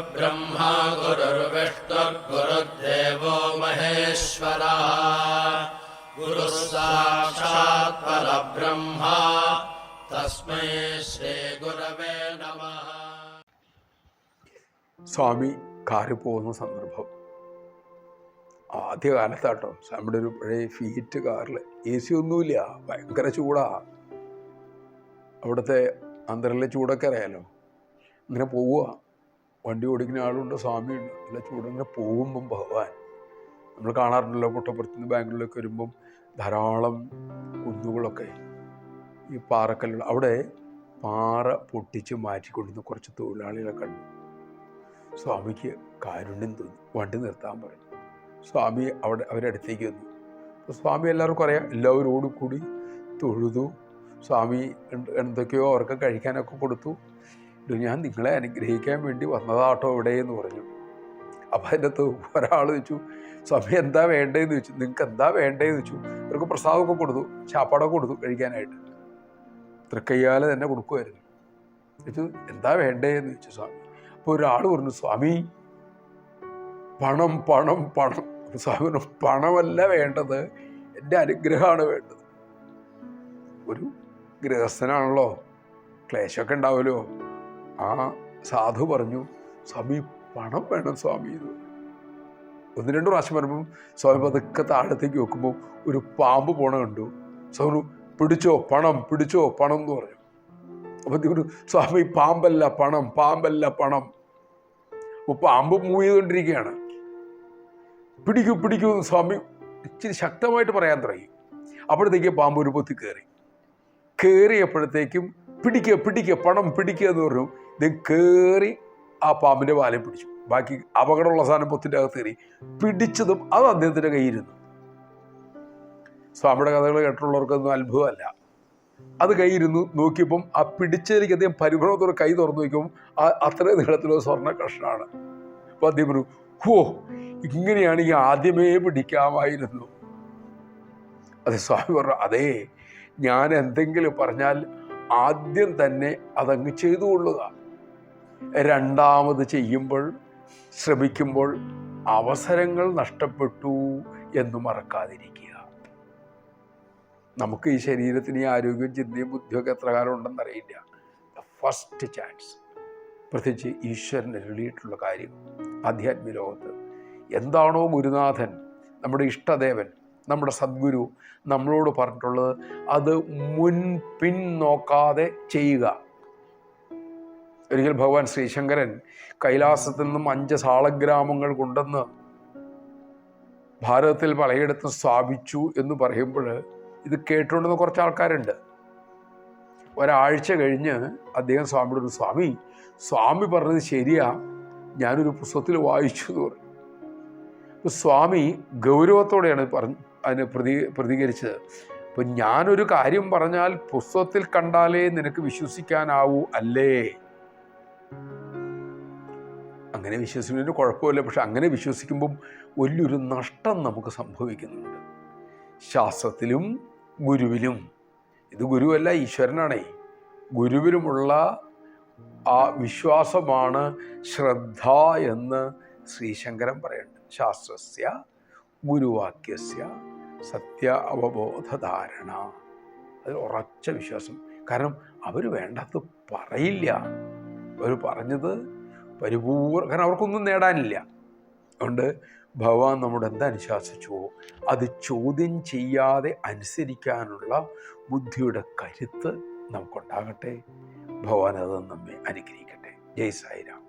गुरुर्ब्रह्मा गुरुर्विष्णुर्गुरुर्देवो महेश्वरः गुरुः साक्षात् परब्रह्मा तस्मै श्रीगुरवे नमः സ്വാമി കാറിൽ പോകുന്ന സന്ദർഭം ആദ്യകാലത്താട്ടോ നമ്മുടെ ഒരു പഴയ ഫീറ്റ് കാറിൽ എ സി ഒന്നുമില്ല ഭയങ്കര ചൂടാ അവിടുത്തെ അന്തരിലെ ചൂടൊക്കെ അറിയാലോ ഇങ്ങനെ പോവുക വണ്ടി ഓടിക്കുന്ന ആളുണ്ട് സ്വാമിയുണ്ട്. അല്ല ചൂട് ഇങ്ങനെ പോകുമ്പം ഭഗവാൻ. നമ്മൾ കാണാറുണ്ടല്ലോ പുട്ടപ്പുറത്ത് നിന്ന് ബാംഗ്ലൂരിലേക്ക് വരുമ്പം ധാരാളം കുന്നുകളൊക്കെ ഈ പാറക്കല്ലുകൾ. അവിടെ പാറ പൊട്ടിച്ച് മാറ്റിക്കൊണ്ടിരുന്ന കുറച്ച് തൊഴിലാളികളെ കണ്ടു. സ്വാമിക്ക് കാരുണ്യം തോന്നി. വണ്ടി നിർത്താൻ പറഞ്ഞു. സ്വാമി അവിടെ അവരുടെ അടുത്തേക്ക് വന്നു. അപ്പോൾ സ്വാമി എല്ലാവർക്കും അറിയാം എല്ലാവരോടും കൂടി തൊഴുതു. സ്വാമി എന്ത് എന്തൊക്കെയോ അവർക്ക് കഴിക്കാനൊക്കെ കൊടുത്തു. ഞാൻ നിങ്ങളെ അനുഗ്രഹിക്കാൻ വേണ്ടി വന്നതാട്ടോ ഇവിടെ എന്ന് പറഞ്ഞു. അപ്പം അതിന്റെ അകത്ത് ഒരാൾ ചോദിച്ചു സ്വാമി എന്താ വേണ്ടതെന്ന് ചോദിച്ചു. നിങ്ങൾക്ക് എന്താ വേണ്ടതെന്ന് ചോദിച്ചു. ഇവർക്ക് പ്രസാദമൊക്കെ കൊടുത്തു ചാപ്പാടൊക്കെ കൊടുത്തു കഴിക്കാനായിട്ട്. തൃക്കയ്യാലെ തന്നെ കൊടുക്കുമായിരുന്നു ചോദിച്ചു എന്താ വേണ്ടതെന്ന് ചോദിച്ചു സ്വാമി. അപ്പോൾ ഒരാൾ പറഞ്ഞു സ്വാമി പണം പണം പണം. സ്വാമി പണമല്ല വേണ്ടത്. എന്റെ അനുഗ്രഹമാണ് വേണ്ടത്. ഒരു ഗൃഹസ്ഥനാണല്ലോ. ക്ലേശമൊക്കെ ഉണ്ടാവുമല്ലോ. ആ സാധു പറഞ്ഞു സ്വാമി പണം വേണം സ്വാമി എന്ന് ഒന്ന് രണ്ട് പ്രാവശ്യം വരുമ്പം സ്വാമി പതുക്കെ താഴത്തേക്ക് വെക്കുമ്പോൾ ഒരു പാമ്പ് പോണ കണ്ടു. സ്വാമി പിടിച്ചോ പണം പിടിച്ചോ പണം എന്ന് പറഞ്ഞു. അപ്പൊ ഒരു സ്വാമി പാമ്പല്ല പണം പാമ്പല്ല പണം. അപ്പൊ പാമ്പ് മൂവ് ചെയ്തുകൊണ്ടിരിക്കുകയാണ് പിടിക്കൂ പിടിക്കൂ എന്ന് സ്വാമി ഇച്ചിരി ശക്തമായിട്ട് പറയാൻ തുടങ്ങി. അപ്പോഴത്തേക്ക് പാമ്പ് ഒരു പൊത്തി കയറി. കയറിയപ്പോഴത്തേക്കും പിടിക്കുക പിടിക്കുക പണം പിടിക്കുക എന്ന് പറഞ്ഞു. ഇത് കയറി ആ പാമ്പിന്റെ വാലെ പിടിച്ചു. ബാക്കി അപകടമുള്ള സാധനം പൊത്തിന്റെ അകത്ത് കയറി പിടിച്ചതും അത് അദ്ദേഹത്തിന്റെ കയ്യിരുന്നു സ്വാമിയുടെ കഥകൾ കേട്ടിട്ടുള്ളവർക്കൊന്നും അത്ഭുതമല്ല. അത് കൈയിരുന്നു നോക്കിയപ്പം ആ പിടിച്ചതിലേക്ക് അദ്ദേഹം പരിഭ്രമത്തോടെ കൈ തുറന്നു നോക്കിയപ്പം ആ അത്രയും നീളത്തിലുള്ള സ്വർണ കഷ്ണമാണ് അപ്പോൾ അദ്ദേഹം പറഞ്ഞു ഹോ ഇങ്ങനെയാണെങ്കിൽ ആദ്യമേ പിടിക്കാമായിരുന്നു. അതെ സ്വാമി പറഞ്ഞു അതേ ഞാൻ എന്തെങ്കിലും പറഞ്ഞാൽ ആദ്യം തന്നെ അതങ്ങ് ചെയ്തു കൊള്ളുക രണ്ടാമത് ചെയ്യുമ്പോൾ ശ്രമിക്കുമ്പോൾ അവസരങ്ങൾ നഷ്ടപ്പെട്ടു എന്ന് മറക്കാതിരിക്കുക. നമുക്ക് ഈ ശരീരത്തിന് ഈ ആരോഗ്യം ചിന്തയും ബുദ്ധിയൊക്കെ എത്ര കാലം ഉണ്ടെന്ന് അറിയില്ല. ഫസ്റ്റ് ചാൻസ് പ്രത്യേകിച്ച് ഈശ്വരൻ എഴുതിയിട്ടുള്ള കാര്യം ആധ്യാത്മിക ലോകത്ത്. എന്താണോ ഗുരുനാഥൻ നമ്മുടെ ഇഷ്ടദേവൻ നമ്മുടെ സദ്ഗുരു നമ്മളോട് പറഞ്ഞിട്ടുള്ളത് അത് മുൻപിൻ നോക്കാതെ ചെയ്യുക. ഒരിക്കൽ ഭഗവാൻ ശ്രീശങ്കരൻ കൈലാസത്തിൽ നിന്നും അഞ്ച് സാളഗ്രാമങ്ങൾ കൊണ്ടെന്ന് ഭാരതത്തിൽ പലയിടത്തും സ്ഥാപിച്ചു എന്ന് പറയുമ്പോൾ ഇത് കേട്ടുകൊണ്ടുന്ന കുറച്ച് ആൾക്കാരുണ്ട്. ഒരാഴ്ച കഴിഞ്ഞ് അദ്ദേഹം സ്വാമിയോട് ഒരു സ്വാമി സ്വാമി പറഞ്ഞത് ശരിയാ ഞാനൊരു പുസ്തകത്തിൽ വായിച്ചു എന്ന് പറഞ്ഞു. സ്വാമി ഗൗരവത്തോടെയാണ് പറഞ്ഞ് അതിന് പ്രതി പ്രതികരിച്ചത്. അപ്പം ഞാനൊരു കാര്യം പറഞ്ഞാൽ പുസ്തകത്തിൽ കണ്ടാലേ നിനക്ക് വിശ്വസിക്കാനാവൂ അല്ലേ? അങ്ങനെ വിശ്വസിക്കുന്നതിന് കുഴപ്പമില്ല. പക്ഷെ അങ്ങനെ വിശ്വസിക്കുമ്പം വലിയൊരു നഷ്ടം നമുക്ക് സംഭവിക്കുന്നുണ്ട്. ശാസ്ത്രത്തിലും ഗുരുവിലും. ഇത് ഗുരുവല്ല ഈശ്വരനാണേ. ഗുരുവിലുമുള്ള ആ വിശ്വാസമാണ് ശ്രദ്ധ എന്ന് ശ്രീശങ്കരൻ പറയുന്നുണ്ട്. ശാസ്ത്രസ്യ ഗുരുവാക്യസ്യ സത്യ അവബോധധാരണ. അതിൽ ഉറച്ച വിശ്വാസം. കാരണം അവർ വേണ്ടത് പറയില്ല. അവർ പറഞ്ഞത് പരിപൂർണ കാരണം അവർക്കൊന്നും നേടാനില്ല. അതുകൊണ്ട് ഭഗവാൻ നമ്മോട് എന്തനുശാസിച്ചുവോ അത് ചോദ്യം ചെയ്യാതെ അനുസരിക്കാനുള്ള ബുദ്ധിയുടെ കരുത്ത് നമുക്കുണ്ടാകട്ടെ. ഭഗവാൻ അത് നമ്മെ അനുഗ്രഹിക്കട്ടെ. ജയ് സായിരാം.